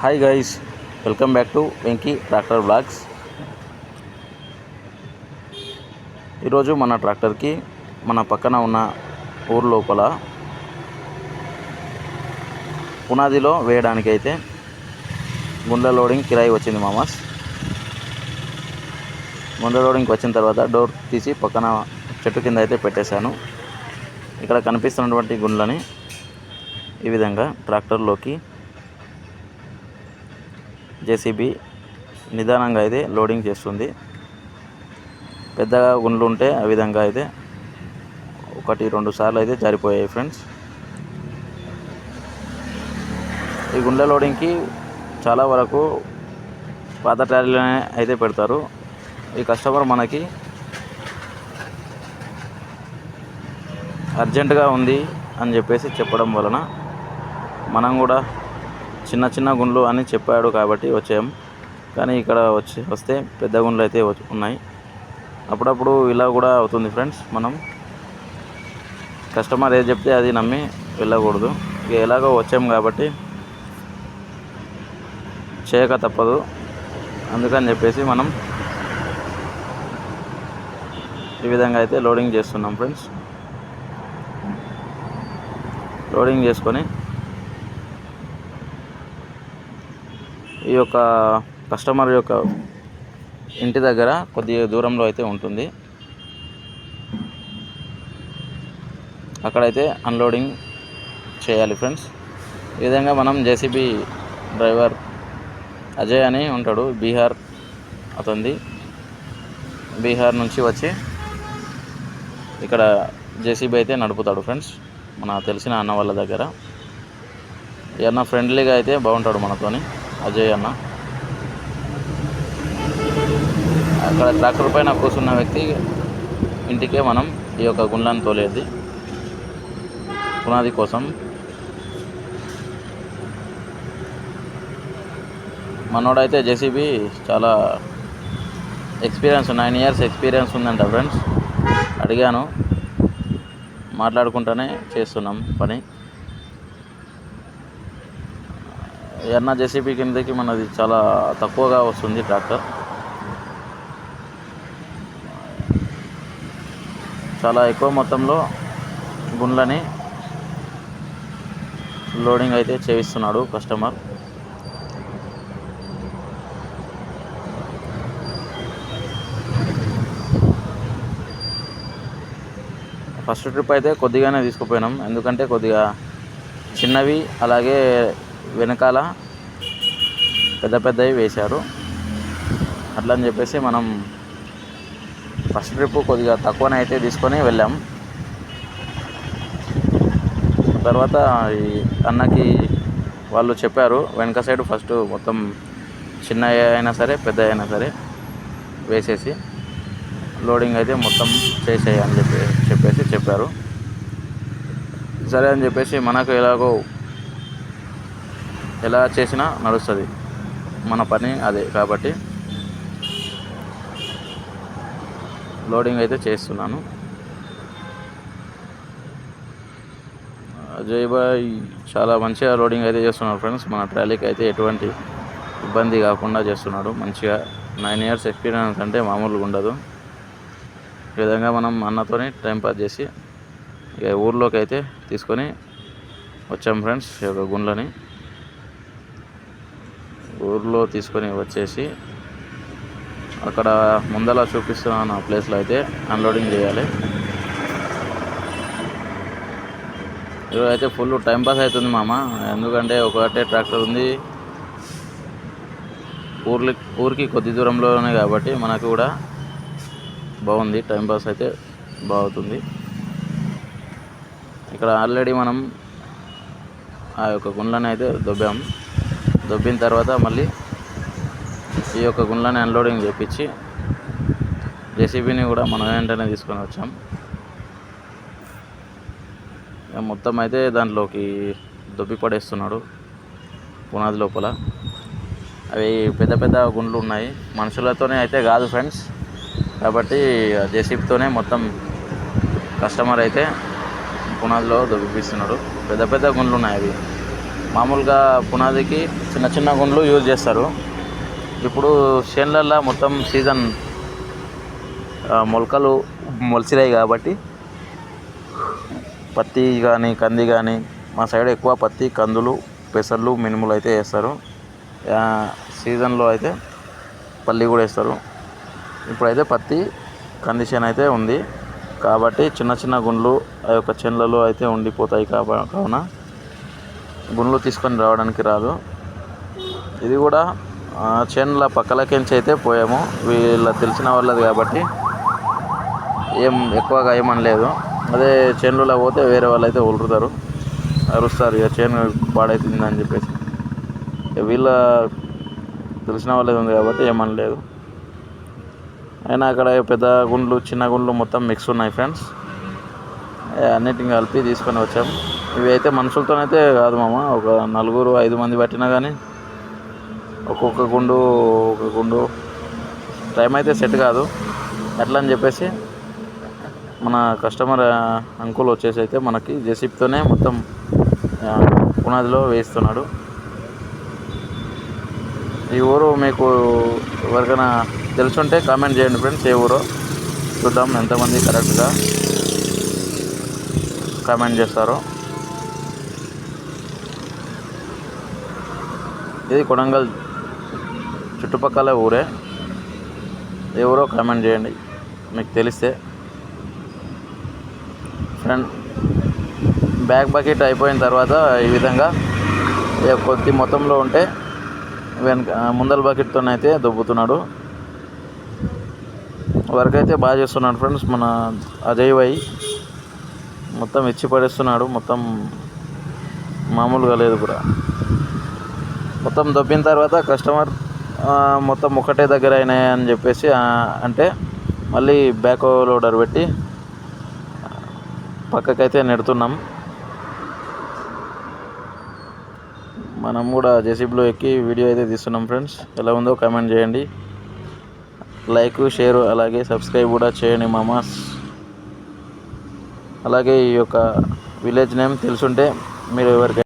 Hi guys welcome back to Venky tractor blogs ఈరోజు మన ట్రాక్టర్కి మన పక్కన ఉన్న ఊరు లోపల పునాదిలో వేయడానికి అయితే గుండె లోడింగ్ కిరాయి వచ్చింది మామస్. గుండె లోడింగ్కి వచ్చిన తర్వాత డోర్ తీసి పక్కన చెట్టు కింద అయితే పెట్టేశాను. ఇక్కడ కనిపిస్తున్నటువంటి గుండ్లని ఈ విధంగా ట్రాక్టర్లోకి జేసీబీ నిదానంగా అయితే లోడింగ్ చేస్తుంది. పెద్దగా గుండ్లు ఉంటే ఆ విధంగా అయితే ఒకటి రెండు సార్లు అయితే జారిపోయాయి ఫ్రెండ్స్. ఈ గుండె లోడింగ్కి చాలా వరకు పాత ట్రాలీలోనే అయితే పెడతారు. ఈ కస్టమర్ మనకి అర్జెంటుగా ఉంది అని చెప్పేసి చెప్పడం వలన మనం కూడా చిన్న చిన్న గుండ్లు అని చెప్పాడు కాబట్టి వచ్చాం. కానీ ఇక్కడ వచ్చి వస్తే పెద్ద గుండ్లు అయితే వచ్చి- ఉన్నాయి. అప్పుడప్పుడు ఇలా కూడా అవుతుంది ఫ్రెండ్స్ మనం. కస్టమర్ ఏది చెప్తే అది నమ్మి వెళ్ళకూడదు. ఇక ఎలాగో వచ్చాం కాబట్టి చేయక తప్పదు. అందుకని చెప్పేసి మనం ఈ విధంగా అయితే లోడింగ్ చేస్తున్నాం ఫ్రెండ్స్. లోడింగ్ చేసుకొని ఈ యొక్క కస్టమర్ యొక్క ఇంటి దగ్గర కొద్దిగా దూరంలో అయితే ఉంటుంది. అక్కడైతే అన్లోడింగ్ చేయాలి ఫ్రెండ్స్. ఈ విధంగా మనం జేసీబీ డ్రైవర్ అజయ్ అని ఉంటాడు బీహార్ అతనిది. బీహార్ నుంచి వచ్చి ఇక్కడ జేసీబీ అయితే నడుపుతాడు ఫ్రెండ్స్ మన తెలిసిన అన్న వాళ్ళ దగ్గర. ఈ అన్న ఫ్రెండ్లీగా అయితే బాగుంటాడు మనతోని. అజయ్ అన్న. అక్కడ ట్రాక్టర్ పైన కూర్చున్న వ్యక్తి ఇంటికే మనం ఈ యొక్క గుండ్లను తోలేది. పునాది కోసం. మనోడైతే జేసీబీ చాలా ఎక్స్పీరియన్స్ నైన్ ఇయర్స్ ఎక్స్పీరియన్స్ ఉందంట ఫ్రెండ్స్. అడిగాను. మాట్లాడుకుంటూనే చేస్తున్నాం పని. ఎన్న జేసీబీ కిందకి మనది చాలా తక్కువగా వస్తుంది ట్రాక్టర్. చాలా ఎక్కువ మొత్తంలో గుండ్లని లోడింగ్ అయితే చేయిస్తున్నాడు కస్టమర్. ఫస్ట్ ట్రిప్ అయితే కొద్దిగానే తీసుకుపోయినాం. ఎందుకంటే కొద్దిగా చిన్నవి అలాగే వెనకాల పెద్ద పెద్దవి వేశారు. అట్లా అని చెప్పేసి మనం ఫస్ట్ ట్రిప్ కొద్దిగా తక్కువనే అయితే తీసుకొని వెళ్ళాం. తర్వాత ఈ అన్నకి వాళ్ళు చెప్పారు వెనక సైడ్ ఫస్ట్ మొత్తం చిన్న అయినా సరే పెద్ద అయినా సరే వేసేసి లోడింగ్ అయితే మొత్తం చేసేయని చెప్పి చెప్పేసి చెప్పారు. సరే అని చెప్పేసి మనకు ఎలాగో ఎలా చేసినా నడుస్తుంది. మన పని అదే కాబట్టి లోడింగ్ అయితే చేస్తున్నాను. అజయ్ బాయ్ చాలా మంచిగా లోడింగ్ అయితే చేస్తున్నాడు ఫ్రెండ్స్. మన ట్రాలీకి అయితే ఎటువంటి ఇబ్బంది కాకుండా చేస్తున్నాడు. మంచిగా నైన్ ఇయర్స్ ఎక్స్పీరియన్స్ అంటే మామూలుగా ఉండదు. ఈ విధంగా మనం అన్నతోని టైంపాస్ చేసి ఇక ఊర్లోకి అయితే తీసుకొని వచ్చాం ఫ్రెండ్స్. ఈ యొక్క గుండ్లని. ఊర్లో తీసుకొని వచ్చేసి అక్కడ ముందలా చూపిస్తున్న ప్లేస్లో అయితే అన్లోడింగ్ చేయాలి. ఈరోజు అయితే ఫుల్ టైం పాస్ అవుతుంది మామ. ఎందుకంటే ఒకటే ట్రాక్టర్ ఉంది. ఊర్లి ఊరికి కొద్ది దూరంలోనే కాబట్టి మనకు కూడా బాగుంది. టైం పాస్ అయితే బాగుతుంది. ఇక్కడ ఆల్రెడీ మనం ఆ యొక్క గుండ్లని అయితే దొబ్బాం. దొబ్బిన తర్వాత మళ్ళీ ఈ యొక్క గుండ్లని అన్లోడింగ్ చేపించి జేసీబీని కూడా మనం వెంటనే తీసుకొని వచ్చాం. మొత్తం అయితే దాంట్లోకి దొబ్బి పడేస్తున్నాడు పునాది లోపల. అవి పెద్ద పెద్ద గుండ్లు ఉన్నాయి. మనుషులతోనే అయితే కాదు ఫ్రెండ్స్ కాబట్టి జేసీబీతోనే మొత్తం కస్టమర్ అయితే పునాదిలో దొబ్బిపిస్తున్నాడు. పెద్ద పెద్ద గుండ్లు ఉన్నాయి అవి. మామూలుగా పునాదికి చిన్న చిన్న గుండ్లు యూజ్ చేస్తారు. ఇప్పుడు చేనులల్లో మొత్తం సీజన్ మొలకలు మొలిచినాయి కాబట్టి పత్తి కానీ కంది కానీ మా సైడ్ ఎక్కువ పత్తి కందులు పెసర్లు మినుములు అయితే వేస్తారు. సీజన్లో అయితే పల్లి కూడా వేస్తారు. ఇప్పుడైతే పత్తి కంది చేను అయితే ఉంది. కాబట్టి చిన్న చిన్న గుండ్లు ఆ యొక్క చేనులలో అయితే ఉండిపోతాయి కాబ కావున గుండ్లు తీసుకొని రావడానికి రాదు. ఇది కూడా చేనుల పక్కలకించి అయితే పోయాము. వీళ్ళ తెలిసిన వాళ్ళది కాబట్టి ఏం ఎక్కువగా ఏమనలేదు అదే చేనులో పోతే వేరే వాళ్ళు అయితే ఉలురుతారు అరుస్తారు ఇక చేను పాడైతుందని చెప్పేసి. ఇక వీళ్ళ తెలిసిన వాళ్ళది ఉంది కాబట్టి ఏమనలేదు అయినా అక్కడ పెద్ద గుండ్లు చిన్న గుండ్లు మొత్తం మిక్స్ ఉన్నాయి ఫ్రెండ్స్ అన్నిటిని కలిపి తీసుకొని వచ్చాం. ఇవి అయితే మనుషులతోనైతే కాదు మామ ఒక నలుగురు ఐదు మంది పట్టినా కానీ ఒక్కొక్క గుండు ఒక గుండు. టైం అయితే సెట్ కాదు. అట్లా అని చెప్పేసి మన కస్టమర్ అంకుల్ వచ్చేసి అయితే మనకి జెసిప్తోనే మొత్తం పునాదిలో వేయిస్తున్నాడు. ఈ ఊరు మీకు ఎవరికైనా తెలుసుంటే కామెంట్ చేయండి ఫ్రెండ్స్ ఏ ఊరో చూద్దాం ఎంతమంది కరెక్ట్గా కామెంట్ చేస్తారు. ఇది కొడంగల్ చుట్టుపక్కల ఊరే. ఎవరో కామెంట్ చేయండి. మీకు తెలిస్తే. ఫ్రెండ్ బ్యాక్ బకెట్ అయిపోయిన తర్వాత ఈ విధంగా కొద్ది మొత్తంలో ఉంటే వెనక ముందల బకెట్తో అయితే దొబ్బుతున్నాడు. వర్క్ అయితే బాగా చేస్తున్నాడు ఫ్రెండ్స్ మన అజయ్ వై. మొత్తం ఇచ్చి పడేస్తున్నాడు. మొత్తం మామూలుగా లేదు కూడా. మొత్తం దొబ్బిన తర్వాత కస్టమర్ మొత్తం ఒకటే దగ్గర అయినాయి అని చెప్పేసి అంటే మళ్ళీ బ్యాక్ లోడర్ పెట్టి పక్కకైతే నెడుతున్నాం. మనం కూడా జేసీబీలో ఎక్కి వీడియో అయితే తీస్తున్నాం ఫ్రెండ్స్. ఎలా ఉందో కామెంట్ చేయండి. లైక్ షేర్ అలాగే సబ్స్క్రైబ్ కూడా చేయండి మామాస్ అలాగే ఈ యొక్క విలేజ్ నేమ్ తెలుసుంటే మీరు ఎవరికైనా